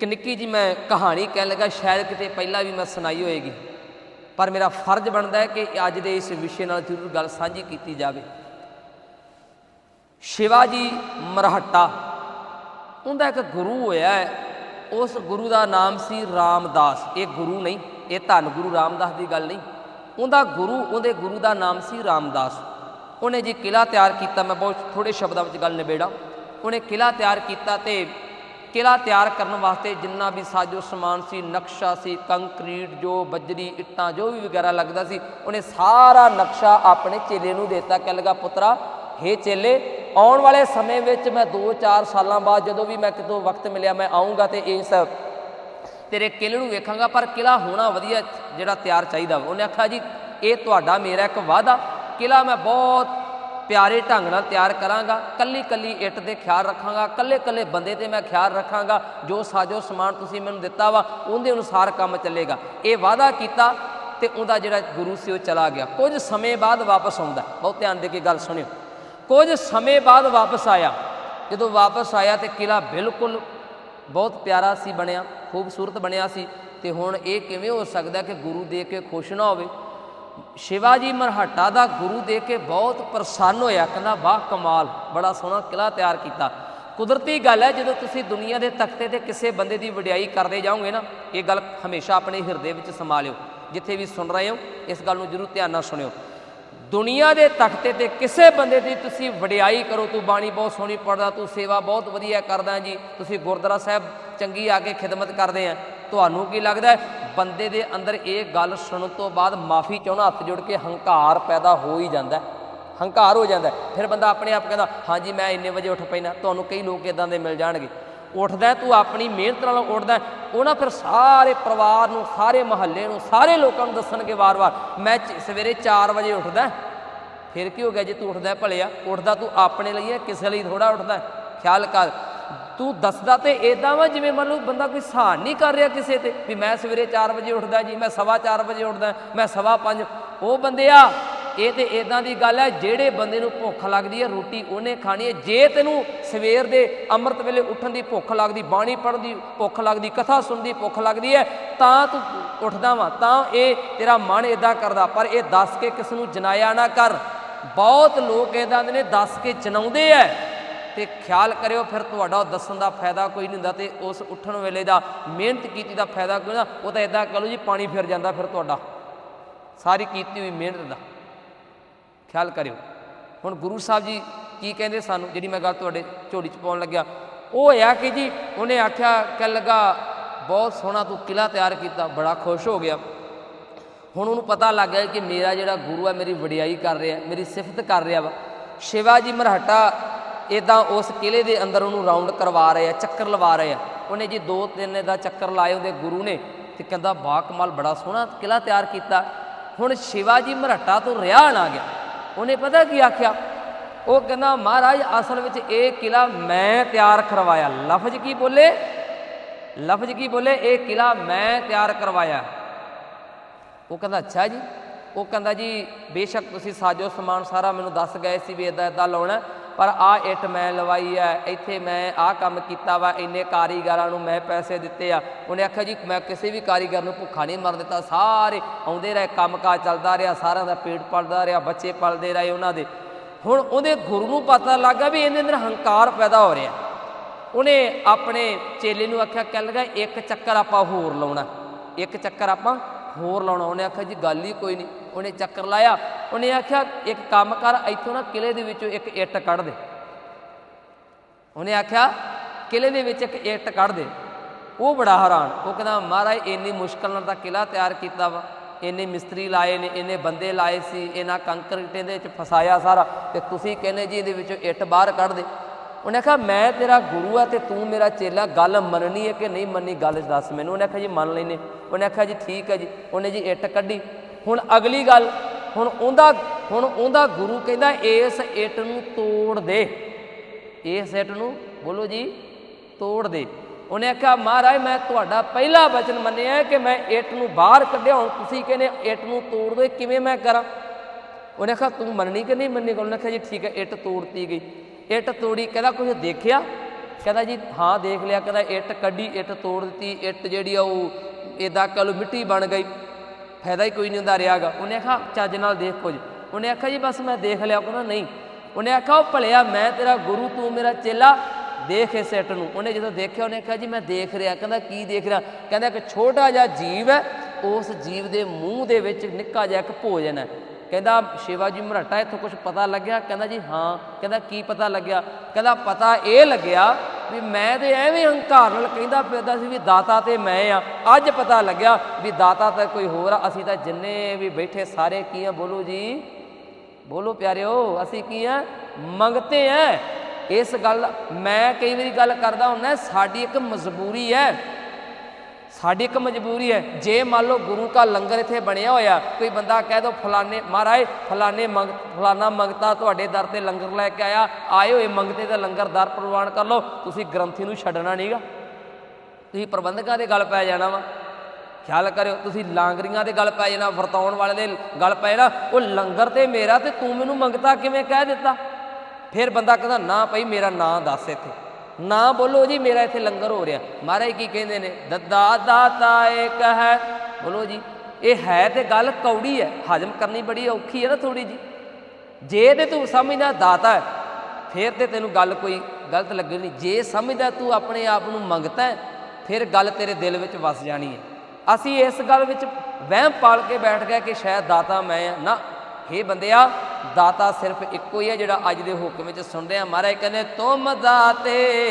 ਇੱਕ ਨਿੱਕੀ ਜੀ ਮੈਂ ਕਹਾਣੀ ਕਹਿਣ ਲੱਗਾ, ਸ਼ਾਇਦ ਕਿਤੇ ਪਹਿਲਾਂ ਵੀ ਮੈਂ ਸੁਣਾਈ ਹੋਏਗੀ। ਪਰ ਮੇਰਾ ਫਰਜ਼ ਬਣਦਾ ਹੈ ਕਿ ਅੱਜ ਦੇ ਇਸ ਵਿਸ਼ੇ ਨਾਲ ਜ਼ਰੂਰ ਗੱਲ ਸਾਂਝੀ ਕੀਤੀ ਜਾਵੇ। ਸ਼ਿਵਾਜੀ ਮਰਹੱਟਾ, ਉਹਦਾ ਇੱਕ ਗੁਰੂ ਹੋਇਆ ਹੈ। ਉਸ ਗੁਰੂ ਦਾ ਨਾਮ ਸੀ ਰਾਮਦਾਸ। ਇਹ ਗੁਰੂ ਨਹੀਂ, ਇਹ ਧੰਨ ਗੁਰੂ ਰਾਮਦਾਸ ਦੀ ਗੱਲ ਨਹੀਂ। ਉਹਦਾ ਗੁਰੂ, ਉਹਦੇ ਗੁਰੂ ਦਾ ਨਾਮ ਸੀ ਰਾਮਦਾਸ। ਉਹਨੇ ਜੀ ਕਿਲਾ ਤਿਆਰ ਕੀਤਾ, ਮੈਂ ਬਹੁਤ ਥੋੜੇ ਸ਼ਬਦਾਂ ਵਿੱਚ ਗੱਲ ਨਿਬੇੜਾ। ਉਹਨੇ ਕਿਲਾ ਤਿਆਰ ਕੀਤਾ ਤੇ ਕਿਲਾ ਤਿਆਰ ਕਰਨ ਵਾਸਤੇ ਜਿੰਨਾ ਵੀ ਸਾਜੋ ਸਮਾਨ ਸੀ, ਨਕਸ਼ਾ ਸੀ, ਕੰਕਰੀਟ ਜੋ ਬਜਰੀ, ਇੱਟਾਂ ਜੋ ਵੀ ਵਗੈਰਾ ਲੱਗਦਾ ਸੀ, ਉਹਨੇ ਸਾਰਾ ਨਕਸ਼ਾ ਆਪਣੇ ਚੇਲੇ ਨੂੰ ਦਿੱਤਾ ਕਹਿ ਲਗਾ, ਪੁੱਤਰਾ, ਹੇ ਚੇਲੇ, ਆਉਣ ਵਾਲੇ ਸਮੇਂ ਵਿੱਚ ਮੈਂ 2-4 ਸਾਲਾਂ ਬਾਅਦ ਜਦੋਂ ਵੀ ਮੈਂ ਕਿਤੋਂ ਵਕਤ ਮਿਲਿਆ, ਮੈਂ ਆਉਂਗਾ ਤੇ ਇਸ ਤੇਰੇ ਕਿਲੇ ਨੂੰ ਵੇਖਾਂਗਾ, ਪਰ ਕਿਲਾ ਹੋਣਾ ਵਧੀਆ ਜਿਹੜਾ ਤਿਆਰ ਚਾਹੀਦਾ ਵਾ। ਉਹਨੇ ਆਖਿਆ, ਜੀ, ਇਹ ਤੁਹਾਡਾ ਮੇਰਾ ਇੱਕ ਵਾਅਦਾ ਕਿਲਾ ਮੈਂ ਬਹੁਤ ਪਿਆਰੇ ਢੰਗ ਨਾਲ ਤਿਆਰ ਕਰਾਂਗਾ ਕੱਲੀ ਕੱਲੀ ਇੱਟ ਦੇ ਖਿਆਲ ਰੱਖਾਂਗਾ ਕੱਲੇ ਕੱਲੇ ਬੰਦੇ ਤੇ ਮੈਂ ਖਿਆਲ ਰੱਖਾਂਗਾ, ਜੋ ਸਾਜੋ ਸਮਾਨ ਤੁਸੀਂ ਮੈਨੂੰ ਦਿੱਤਾ ਵਾ, ਉਹਦੇ ਅਨੁਸਾਰ ਕੰਮ ਚੱਲੇਗਾ। ਇਹ ਵਾਅਦਾ ਕੀਤਾ ਤੇ ਉਹਦਾ ਜਿਹੜਾ ਗੁਰੂ ਸੀ ਉਹ ਚਲਾ ਗਿਆ। ਕੁਝ ਸਮੇਂ ਬਾਅਦ ਵਾਪਸ ਆਉਂਦਾ। ਬਹੁਤ ਧਿਆਨ ਦੇ ਕੇ ਗੱਲ ਸੁਣਿਓ। ਕੁਝ ਸਮੇਂ ਬਾਅਦ ਵਾਪਸ ਆਇਆ। ਜਦੋਂ ਵਾਪਸ ਆਇਆ ਤੇ ਕਿਲਾ ਬਿਲਕੁਲ ਬਹੁਤ ਪਿਆਰਾ ਸੀ ਬਣਿਆ, ਖੂਬਸੂਰਤ ਬਣਿਆ ਸੀ ਤੇ ਹੁਣ ਇਹ ਕਿਵੇਂ ਹੋ ਸਕਦਾ ਕਿ ਗੁਰੂ ਦੇਖ ਕੇ ਖੁਸ਼ ਨਾ ਹੋਵੇ? ਸ਼ਿਵਾਜੀ ਮਰਹੱਟਾ ਦਾ ਗੁਰੂ ਦੇਖ ਕੇ ਬਹੁਤ ਪ੍ਰਸੰਨ ਹੋਇਆ, ਕਹਿੰਦਾ, ਵਾਹ, ਕਮਾਲ, ਬੜਾ ਸੋਹਣਾ ਕਿਲਾ ਤਿਆਰ ਕੀਤਾ। ਕੁਦਰਤੀ ਗੱਲ ਹੈ, ਜਦੋਂ ਤੁਸੀਂ ਦੁਨੀਆ ਦੇ ਤਖਤੇ ਤੇ ਕਿਸੇ ਬੰਦੇ ਦੀ ਵਡਿਆਈ ਕਰਦੇ ਜਾਓਗੇ ਨਾ, ਇਹ ਗੱਲ ਹਮੇਸ਼ਾ ਆਪਣੇ ਹਿਰਦੇ ਵਿੱਚ ਸਮਾ ਲਿਓ ਜਿੱਥੇ ਵੀ ਸੁਣ ਰਹੇ ਹੋ, ਇਸ ਗੱਲ ਨੂੰ ਜ਼ਰੂਰ ਧਿਆਨ ਨਾਲ ਸੁਣਿਓ। ਦੁਨੀਆ ਦੇ ਤਖਤੇ ਤੇ ਕਿਸੇ ਬੰਦੇ ਦੀ ਤੁਸੀਂ ਵਡਿਆਈ ਕਰੋ, ਤੂੰ ਬਾਣੀ ਬਹੁਤ ਸੋਹਣੀ ਪੜਦਾ ਤੂੰ ਸੇਵਾ ਬਹੁਤ ਵਧੀਆ ਕਰਦਾ ਜੀ, ਤੁਸੀਂ ਗੁਰਦੁਆਰਾ ਸਾਹਿਬ ਚੰਗੀ ਆ ਕੇ ਖਿਦਮਤ ਕਰਦੇ ਆ, ਤੁਹਾਨੂੰ ਕੀ ਲੱਗਦਾ ਬੰਦੇ ਦੇ ਅੰਦਰ ਇਹ ਗੱਲ ਸੁਣਨ ਤੋਂ ਬਾਅਦ ਮਾਫੀ ਚਾਹਣਾ ਹੱਥ ਜੋੜ ਕੇ ਹੰਕਾਰ ਪੈਦਾ ਹੋ ਹੀ ਜਾਂਦਾ ਹੰਕਾਰ ਹੋ ਜਾਂਦਾ ਫਿਰ ਬੰਦਾ ਆਪਣੇ ਆਪ ਕਹਿੰਦਾ ਹਾਂਜੀ ਮੈਂ ਇੰਨੇ ਵਜੇ ਉੱਠ ਪੈਣਾ ਤੁਹਾਨੂੰ ਕਈ ਲੋਕ ਇਦਾਂ ਦੇ ਮਿਲ ਜਾਣਗੇ। ਉੱਠਦਾ ਤੂੰ ਆਪਣੀ ਮਿਹਨਤ ਨਾਲ ਉੱਠਦਾ ਹੈ, ਉਹ ਨਾ ਫਿਰ ਸਾਰੇ ਪਰਿਵਾਰ ਨੂੰ ਸਾਰੇ ਮਹੱਲੇ ਨੂੰ ਸਾਰੇ ਲੋਕਾਂ ਨੂੰ ਦੱਸਣਗੇ ਵਾਰ-ਵਾਰ ਮੈਂ ਸਵੇਰੇ 4 ਵਜੇ ਉੱਠਦਾ ਫਿਰ ਕੀ ਹੋ ਗਿਆ ਜੇ ਤੂੰ ਉੱਠਦਾ ਹੈ ਭਲਿਆ? ਉੱਠਦਾ ਤੂੰ ਆਪਣੇ ਲਈ ਹੈ ਕਿਸੇ ਲਈ ਥੋੜਾ ਉੱਠਦਾ ਖਿਆਲ ਕਰ ਤੂੰ ਦੱਸਦਾ ਤੇ ਇਦਾਂ ਵਾ ਜਿਵੇਂ ਮੰਨ ਲਓ ਬੰਦਾ ਕੋਈ ਸਹਾਨ ਨਹੀਂ ਕਰ ਰਿਹਾ ਕਿਸੇ ਤੇ, ਵੀ ਮੈਂ ਸਵੇਰੇ 4 ਵਜੇ ਉੱਠਦਾ ਜੀ, ਮੈਂ ਸਵਾ 4 ਵਜੇ ਉੱਠਦਾ, ਮੈਂ ਸਵਾ 5 ਉਹ ਬੰਦਿਆ ਇਹ ਤੇ ਇਦਾਂ ਦੀ ਗੱਲ ਹੈ, ਜਿਹੜੇ ਬੰਦੇ ਨੂੰ ਭੁੱਖ ਲੱਗਦੀ ਹੈ, ਰੋਟੀ ਉਹਨੇ ਖਾਣੀ ਹੈ, ਜੇ ਤੈਨੂੰ ਸਵੇਰ ਦੇ ਅੰਮ੍ਰਿਤ ਵੇਲੇ ਉੱਠਣ ਦੀ ਭੁੱਖ ਲੱਗਦੀ, ਬਾਣੀ ਪੜ੍ਹਨ ਦੀ ਭੁੱਖ ਲੱਗਦੀ, ਕਥਾ ਸੁਣਨ ਦੀ ਭੁੱਖ ਲੱਗਦੀ ਹੈ, ਤਾਂ ਤੂੰ ਉੱਠਦਾ ਵਾ, ਤਾਂ ਇਹ ਤੇਰਾ ਮਨ ਇਦਾਂ ਕਰਦਾ, ਪਰ ਇਹ ਦੱਸ ਕੇ ਕਿਸ ਨੂੰ ਜਨਾਇਆ ਨਾ ਕਰ। ਬਹੁਤ ਲੋਕ ਇਦਾਂ ਦੇ ਨੇ, ਦੱਸ ਕੇ ਚਨਾਉਂਦੇ ਐ ਤੇ ਖਿਆਲ ਕਰਿਓ, ਫਿਰ ਤੁਹਾਡਾ ਉਹ ਦੱਸਣ ਦਾ ਫਾਇਦਾ ਕੋਈ ਨਹੀਂ ਹੁੰਦਾ ਤੇ ਉਸ ਉੱਠਣ ਵੇਲੇ ਦਾ ਮਿਹਨਤ ਕੀਤੀ ਦਾ ਫਾਇਦਾ ਕੋਈ ਨਾ, ਉਹ ਤਾਂ ਇਦਾਂ ਕਹ ਲਓ ਜੀ ਪਾਣੀ ਫਿਰ ਜਾਂਦਾ ਫਿਰ ਤੁਹਾਡਾ। ਸਾਰੀ ਕੀਤੀ ਹੋਈ ਮਿਹਨਤ ਦਾ। ਖਿਆਲ ਕਰਿਓ। ਹੁਣ ਗੁਰੂ ਸਾਹਿਬ ਜੀ ਕੀ ਕਹਿੰਦੇ ਸਾਨੂੰ, ਜਿਹੜੀ ਮੈਂ ਗੱਲ ਤੁਹਾਡੇ ਝੋਲੀ 'ਚ ਪਾਉਣ ਲੱਗਿਆ, ਉਹ ਆ ਕਿ ਜੀ ਉਹਨੇ ਆਖਿਆ ਕਿ ਲੱਗਾ, ਬਹੁਤ ਸੋਹਣਾ ਤੂੰ ਕਿਲਾ ਤਿਆਰ ਕੀਤਾ, ਬੜਾ ਖੁਸ਼ ਹੋ ਗਿਆ। ਹੁਣ ਉਹਨੂੰ ਪਤਾ ਲੱਗ ਗਿਆ ਕਿ ਮੇਰਾ ਜਿਹੜਾ ਗੁਰੂ ਹੈ ਮੇਰੀ ਵਡਿਆਈ ਕਰ ਰਿਹਾ, ਮੇਰੀ ਸਿਫਤ ਕਰ ਰਿਹਾ ਵਾ। ਸ਼ਿਵਾਜੀ ਮਰਹਟਾ ਇਦਾਂ ਉਸ ਕਿਲੇ ਦੇ ਅੰਦਰ ਉਹਨੂੰ ਰਾਉਂਡ ਕਰਵਾ ਰਹੇ ਆ, ਚੱਕਰ ਲਵਾ ਰਹੇ ਆ। ਉਹਨੇ ਜੀ ਦੋ ਤਿੰਨ ਦਾ ਚੱਕਰ ਲਾਏ ਉਹਦੇ ਗੁਰੂ ਨੇ ਤੇ ਕਹਿੰਦਾ ਬਾ ਕਮਾਲ, ਬੜਾ ਸੋਹਣਾ ਕਿਲਾ ਤਿਆਰ ਕੀਤਾ। ਹੁਣ ਸ਼ਿਵਾਜੀ ਮਰਾਠਾ ਤੋਂ ਰਿਆ ਨਾ ਗਿਆ। ਉਹਨੇ ਪਤਾ ਕੀ ਆਖਿਆ? ਉਹ ਕਹਿੰਦਾ, ਮਹਾਰਾਜ, ਅਸਲ ਵਿੱਚ ਇਹ ਕਿਲਾ ਮੈਂ ਤਿਆਰ ਕਰਵਾਇਆ। ਲਫ਼ਜ਼ ਕੀ ਬੋਲੇ? ਲਫ਼ਜ਼ ਕੀ ਬੋਲੇ? ਇਹ ਕਿਲਾ ਮੈਂ ਤਿਆਰ ਕਰਵਾਇਆ। ਉਹ ਕਹਿੰਦਾ, ਅੱਛਾ ਜੀ। ਉਹ ਕਹਿੰਦਾ, ਜੀ, ਬੇਸ਼ੱਕ ਤੁਸੀਂ ਸਾਜੋ ਸਮਾਨ ਸਾਰਾ ਮੈਨੂੰ ਦੱਸ ਗਏ ਸੀ ਵੀ ਇਦਾਂ ਇਦਾਂ ਲਾਉਣਾ ਪਰ ਆ ਇੱਟ ਮੈਂ ਲਵਾਈ ਹੈ, ਇੱਥੇ ਮੈਂ ਆਹ ਕੰਮ ਕੀਤਾ ਵਾ, ਇੰਨੇ ਕਾਰੀਗਰਾਂ ਨੂੰ ਮੈਂ ਪੈਸੇ ਦਿੱਤੇ ਆ। ਉਹਨੇ ਆਖਿਆ ਜੀ, ਮੈਂ ਕਿਸੇ ਵੀ ਕਾਰੀਗਰ ਨੂੰ ਭੁੱਖਾ ਨਹੀਂ ਮਰਨ ਦਿੱਤਾ। ਸਾਰੇ ਆਉਂਦੇ ਰਹੇ ਕੰਮਕਾਜ ਚੱਲਦਾ ਰਿਹਾ, ਸਾਰਿਆਂ ਦਾ ਪੇਟ ਪਲਦਾ ਰਿਹਾ, ਬੱਚੇ ਪਲਦੇ ਰਹੇ ਉਹਨਾਂ ਦੇ। ਹੁਣ ਉਹਦੇ ਗੁਰੂ ਨੂੰ ਪਤਾ ਲੱਗਾ ਵੀ ਇਹਦੇ ਅੰਦਰ ਹੰਕਾਰ ਪੈਦਾ ਹੋ ਰਿਹਾ। ਉਹਨੇ ਆਪਣੇ ਚੇਲੇ ਨੂੰ ਆਖਿਆ ਕਹਿ ਲਗਾ, ਇੱਕ ਚੱਕਰ ਆਪਾਂ ਹੋਰ ਲਾਉਣਾ। ਇੱਕ ਚੱਕਰ ਆਪਾਂ ਹੋਰ ਲਾਉਣਾ। ਉਹਨੇ ਆਖਿਆ ਜੀ, ਗੱਲ ਹੀ ਕੋਈ ਨਹੀਂ। ਉਹਨੇ ਚੱਕਰ ਲਾਇਆ। ਉਹਨੇ ਆਖਿਆ, ਇੱਕ ਕੰਮ ਕਰ, ਇੱਥੋਂ ਨਾ ਕਿਲੇ ਦੇ ਵਿੱਚੋਂ ਇੱਕ ਇੱਟ ਕੱਢ ਦੇ। ਉਹਨੇ ਆਖਿਆ ਕਿਲੇ ਦੇ ਵਿੱਚ ਇੱਕ ਇੱਟ ਕੱਢ ਦੇ। ਉਹ ਬੜਾ ਹੈਰਾਨ। ਉਹ ਕਹਿੰਦਾ, ਮਹਾਰਾਜ, ਇੰਨੀ ਮੁਸ਼ਕਲ ਨਾਲ ਤਾਂ ਕਿਲਾ ਤਿਆਰ ਕੀਤਾ ਵਾ। ਇੰਨੇ ਮਿਸਤਰੀ ਲਾਏ ਨੇ, ਇੰਨੇ ਬੰਦੇ ਲਾਏ ਸੀ ਇਹਨਾਂ ਕੰਕਰੀਟੇ ਦੇ ਵਿੱਚ ਫਸਾਇਆ ਸਾਰਾ ਤੇ ਤੁਸੀਂ ਕਹਿੰਦੇ ਜੀ ਇਹਦੇ ਵਿੱਚੋਂ ਇੱਟ ਬਾਹਰ ਕੱਢ ਦੇ। ਉਹਨੇ ਆਖਿਆ, ਮੈਂ ਤੇਰਾ ਗੁਰੂ ਆ ਤੇ ਤੂੰ ਮੇਰਾ ਚੇਲਾ। ਗੱਲ ਮੰਨਣੀ ਹੈ ਕਿ ਨਹੀਂ ਮੰਨੀ ਗੱਲ ਦੱਸ ਮੈਨੂੰ। ਉਹਨੇ ਆਖਿਆ, ਜੀ, ਮੰਨ ਲੈਨੇ ਉਹਨੇ ਆਖਿਆ, ਜੀ, ਠੀਕ ਹੈ ਜੀ। ਉਹਨੇ ਜੀ ਇੱਟ ਕੱਢੀ। ਹੁਣ ਅਗਲੀ ਗੱਲ, ਹੁਣ ਉਹਦਾ ਹੁਣ ਉਹਦਾ ਗੁਰੂ ਕਹਿੰਦਾ ਇਸ ਇੱਟ ਨੂੰ ਤੋੜ ਦੇ। ਇਸ ਇੱਟ ਨੂੰ, ਬੋਲੋ ਜੀ, ਤੋੜ ਦੇ। ਉਹਨੇ ਆਖਿਆ, ਮਹਾਰਾਜ, ਮੈਂ ਤੁਹਾਡਾ ਪਹਿਲਾ ਵਚਨ ਮੰਨਿਆ ਕਿ ਮੈਂ ਇੱਟ ਨੂੰ ਬਾਹਰ ਕੱਢਿਆ। ਹੁਣ ਤੁਸੀਂ ਕਹਿੰਦੇ ਇੱਟ ਨੂੰ ਤੋੜ ਦੋ, ਕਿਵੇਂ ਮੈਂ ਕਰਾਂ? ਉਹਨੇ ਆਖਿਆ, ਤੂੰ ਮੰਨਣੀ ਕਿ ਨਹੀਂ ਮੰਨੀ ਉਹਨੇ ਆਖਿਆ, ਜੀ, ਠੀਕ ਹੈ, ਇੱਟ ਤੋੜਤੀ ਗਈ। ਇੱਟ ਤੋੜੀ, ਕਹਿੰਦਾ ਕੁਝ ਦੇਖਿਆ? ਕਹਿੰਦਾ, ਜੀ, ਹਾਂ, ਦੇਖ ਲਿਆ। ਕਹਿੰਦਾ, ਇੱਟ ਕੱਢੀ, ਇੱਟ ਤੋੜ ਦਿੱਤੀ। ਇੱਟ ਜਿਹੜੀ ਆ ਉਹ ਇਦਾਂ ਕਲੋ ਮਿੱਟੀ ਬਣ ਗਈ। ਫਾਇਦਾ ਹੀ ਕੋਈ ਨਹੀਂ ਹੁੰਦਾ ਰਿਹਾਗਾ। ਉਹਨੇ ਆਖਿਆ, ਚੱਜ ਨਾਲ ਦੇਖ ਕੁਝ। ਉਹਨੇ ਆਖਿਆ ਜੀ, ਬਸ ਮੈਂ ਦੇਖ ਲਿਆ। ਕਹਿੰਦਾ, ਨਹੀਂ। ਉਹਨੇ ਆਖਿਆ, ਉਹ ਭਲਿਆ, ਮੈਂ ਤੇਰਾ ਗੁਰੂ, ਤੂੰ ਮੇਰਾ ਚੇਲਾ। ਦੇਖ ਇਸ ਇੱਟ ਨੂੰ। ਉਹਨੇ ਜਦੋਂ ਦੇਖਿਆ, ਉਹਨੇ ਆਖਿਆ, ਜੀ, ਮੈਂ ਦੇਖ ਰਿਹਾ। ਕਹਿੰਦਾ, ਕੀ ਦੇਖ ਰਿਹਾ? ਕਹਿੰਦਾ, ਇੱਕ ਛੋਟਾ ਜਿਹਾ ਜੀਵ ਹੈ। ਉਸ ਜੀਵ ਦੇ ਮੂੰਹ ਦੇ ਵਿੱਚ ਨਿੱਕਾ ਜਿਹਾ ਇੱਕ ਭੋਜਨ ਹੈ। ਕਹਿੰਦਾ, ਸ਼ਿਵਾਜੀ ਮਰਾਠਾ ਇੱਥੋਂ ਕੁਝ ਪਤਾ ਲੱਗਿਆ? ਕਹਿੰਦਾ, ਜੀ, ਹਾਂ। ਕਹਿੰਦਾ, ਕੀ ਪਤਾ ਲੱਗਿਆ? ਕਹਿੰਦਾ, ਪਤਾ ਇਹ ਲੱਗਿਆ ਵੀ ਮੈਂ ਤੇ ਐਵੇਂ ਹੰਕਾਰ ਨਾਲ ਕਹਿੰਦਾ ਫਿਰਦਾ ਸੀ ਵੀ ਦਾਤਾ ਤੇ ਮੈਂ ਆ। ਅੱਜ ਪਤਾ ਲੱਗਿਆ ਵੀ ਦਾਤਾ ਤਾਂ ਕੋਈ ਹੋਰ ਆ। ਅਸੀਂ ਤਾਂ ਜਿੰਨੇ ਵੀ ਬੈਠੇ ਸਾਰੇ ਕੀ ਆ? ਬੋਲੋ ਜੀ। ਬੋਲੋ ਪਿਆਰਿਓ, ਅਸੀਂ ਕੀ ਆ? ਮੰਗਤੇ ਆ। ਇਸ ਗੱਲ, ਮੈਂ ਕਈ ਵਾਰੀ ਗੱਲ ਕਰਦਾ ਹੁੰਦਾ, ਸਾਡੀ ਇੱਕ ਮਜਬੂਰੀ ਹੈ ਸਾਡੀ ਇੱਕ ਮਜਬੂਰੀ ਹੈ, ਜੇ ਮੰਨ ਲਓ ਗੁਰੂ ਕਾ ਲੰਗਰ ਇੱਥੇ ਬਣਿਆ ਹੋਇਆ, ਕੋਈ ਬੰਦਾ ਕਹਿ ਦੋ, ਫਲਾਣੇ, ਮਹਾਰਾਜ, ਫਲਾਣੇ ਮੰਗ, ਫਲਾਣਾ ਮੰਗਤਾ ਤੁਹਾਡੇ ਦਰ ਤੇ ਲੰਗਰ ਲੈ ਕੇ ਆਇਆ, ਆਏ ਹੋਏ ਮੰਗਤੇ ਦਾ ਲੰਗਰ ਦਰ ਪ੍ਰਵਾਨ ਕਰ ਲਓ, ਤੁਸੀਂ ਗ੍ਰੰਥੀ ਨੂੰ ਛੱਡਣਾ ਨਹੀਂਗਾ ਤੁਸੀਂ ਪ੍ਰਬੰਧਕਾਂ ਦੇ ਗੱਲ ਪੈ ਜਾਣਾ ਵਾ। ਖਿਆਲ ਕਰਿਓ, ਤੁਸੀਂ ਲਾਂਗਰੀਆਂ ਦੇ ਗੱਲ ਪੈ ਜਾਣਾ, ਵਰਤਾਉਣ ਵਾਲੇ ਦੇ ਗੱਲ ਪੈ ਜਾਣਾ। ਉਹ ਲੰਗਰ ਤੇ ਮੇਰਾ ਤੇ ਤੂੰ ਮੈਨੂੰ ਮੰਗਤਾ ਕਿਵੇਂ ਕਹਿ ਦਿੱਤਾ? ਫਿਰ ਬੰਦਾ ਕਹਿੰਦਾ, ਨਾ ਭਾਈ, ਮੇਰਾ ਨਾਂ ਦੱਸ ਇੱਥੇ। ਨਾ ਬੋਲੋ ਜੀ, ਮੇਰਾ ਇੱਥੇ ਲੰਗਰ ਹੋ ਰਿਹਾ। ਮਹਾਰਾਜ ਕੀ ਕਹਿੰਦੇ ਨੇ? ਦੱਦਾ ਦਾਤਾ ਏਕ ਹੈ। ਬੋਲੋ ਜੀ, ਇਹ ਹੈ ਤੇ ਗੱਲ ਕੌੜੀ ਹੈ। ਹਜਮ ਕਰਨੀ ਬੜੀ ਔਖੀ ਹੈ ਨਾ ਥੋੜੀ ਜੀ ਜੇ ਤੇ ਤੂੰ ਸਮਝਦਾ ਦਾਤਾ ਹੈ, ਫਿਰ ਤੇ ਤੈਨੂੰ ਗੱਲ ਕੋਈ ਗਲਤ ਲੱਗਣੀ ਜੇ ਸਮਝਦਾ ਤੂੰ ਆਪਣੇ ਆਪ ਨੂੰ ਮੰਗਤਾ ਹੈ, ਫਿਰ ਗੱਲ ਤੇਰੇ ਦਿਲ ਵਿੱਚ ਵਸ ਜਾਣੀ ਹੈ। ਅਸੀਂ ਇਸ ਗੱਲ ਵਿੱਚ ਵਹਿਮ ਪਾਲ ਕੇ ਬੈਠ ਗਏ ਕਿ ਸ਼ਾਇਦ ਦਾਤਾ ਮੈਂ ਆ ਨਾ ਇਹ ਬੰਦਿਆ, ਦਾਤਾ ਸਿਰਫ ਇੱਕੋ ਹੀ ਹੈ ਜਿਹੜਾ ਅੱਜ ਦੇ ਹੁਕਮ ਵਿੱਚ ਸੁਣਦੇ ਰਿਹਾ। ਮਹਾਰਾਜ ਕਹਿੰਦੇ, ਤੁਮ ਦਾਤੇ